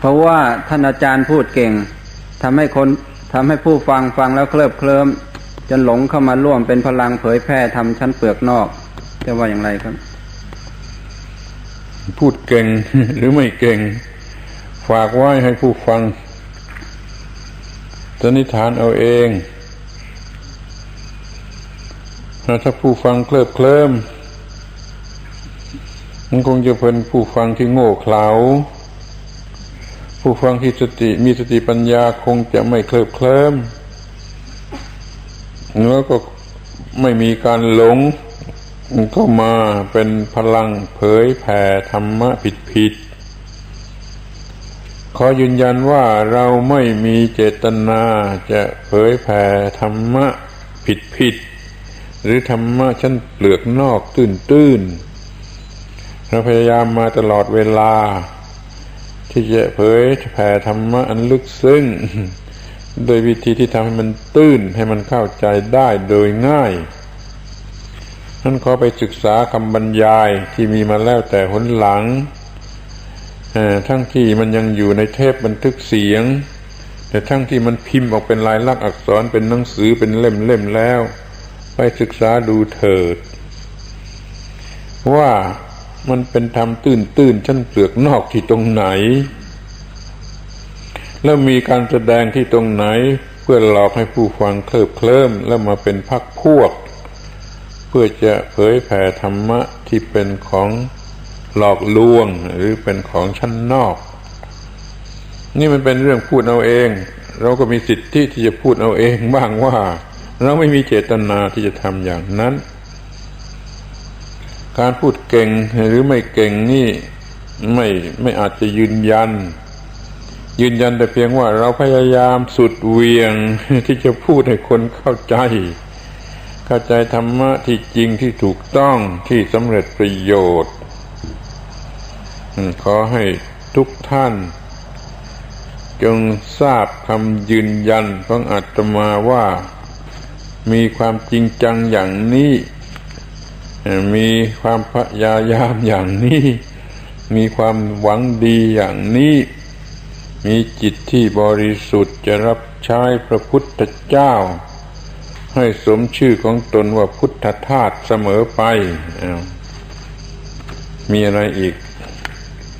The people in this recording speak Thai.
เพราะว่าท่านอาจารย์พูดเก่งทำให้คนทำให้ผู้ฟังฟังแล้วเคลิบเคลิ้มจนหลงเข้ามาร่วมเป็นพลังเผยแพร่ทำชั้นเปลือกนอกจะว่าอย่างไรครับ พูดเก่งหรือไม่เก่ง ฝากไว้ให้ผู้ฟังสนนิษฐานเอาเองถ้าผู้ฟังเคลิบเคลิ้มมันคงจะเป็นผู้ฟังที่โง่เขลา ผู้ฟังที่สติมีสติปัญญาคงจะไม่เคลิบเคลิ้มแล้วก็ไม่มีการหลงเข้ามาเป็นพลังเผยแผ่ธรรมะผิดผิดๆขอยืนยันว่าเราไม่มีเจตนาจะเผยแผ่ธรรมะผิดผิดๆหรือธรรมะชั้นเปลือกนอกตื้นๆเราพยายามมาตลอดเวลา ที่จะเผยแผ่ธรรมะอันลึกซึ้งโดยวิธีที่ทำให้มันตื้นให้มันเข้าใจได้โดยง่ายนั่นขอไปศึกษาคำบรรยายที่มีมาแล้วแต่หนหลังทั้งที่มันยังอยู่ในเทปบันทึกเสียง แต่ทั้งที่มันพิมพ์ออกเป็นลายลักษณ์อักษรเป็นหนังสือเป็นเล่มๆแล้ว ไปศึกษาดูเถิด ว่า มันเป็นธรรมตื้นๆชั้นเปลือกนอกที่ตรงไหน แล้วมีการแสดงที่ตรงไหน เพื่อหลอกให้ผู้ฟังเคลิบเคลิ้มแล้วมาเป็นพักพวก เพื่อจะเผยแผ่ธรรมะที่เป็นของหลอกลวงหรือเป็นของชั้นนอก นี่มันเป็นเรื่องพูดเอาเอง เราก็มีสิทธิที่จะพูดเอาเองบ้างว่า เราไม่มีเจตนาที่จะทำอย่างนั้น การพูดเก่งหรือไม่เก่งนี่ไม่ไม่อาจจะยืนยัน ยืนยันแต่เพียงว่าเราพยายามสุดเวียงที่จะพูดให้คนเข้าใจ เข้าใจธรรมะที่จริงที่ถูกต้องที่สำเร็จประโยชน์ขอให้ทุกท่าน จงทราบคำยืนยันของอาตมาว่า มีความจริงจังอย่างนี้ มีความพยายามอย่างนี้ มีความหวังดีอย่างนี้ มีจิตที่บริสุทธิ์จะรับใช้พระพุทธเจ้า ให้สมชื่อของตนว่าพุทธทาสเสมอไป มีอะไรอีก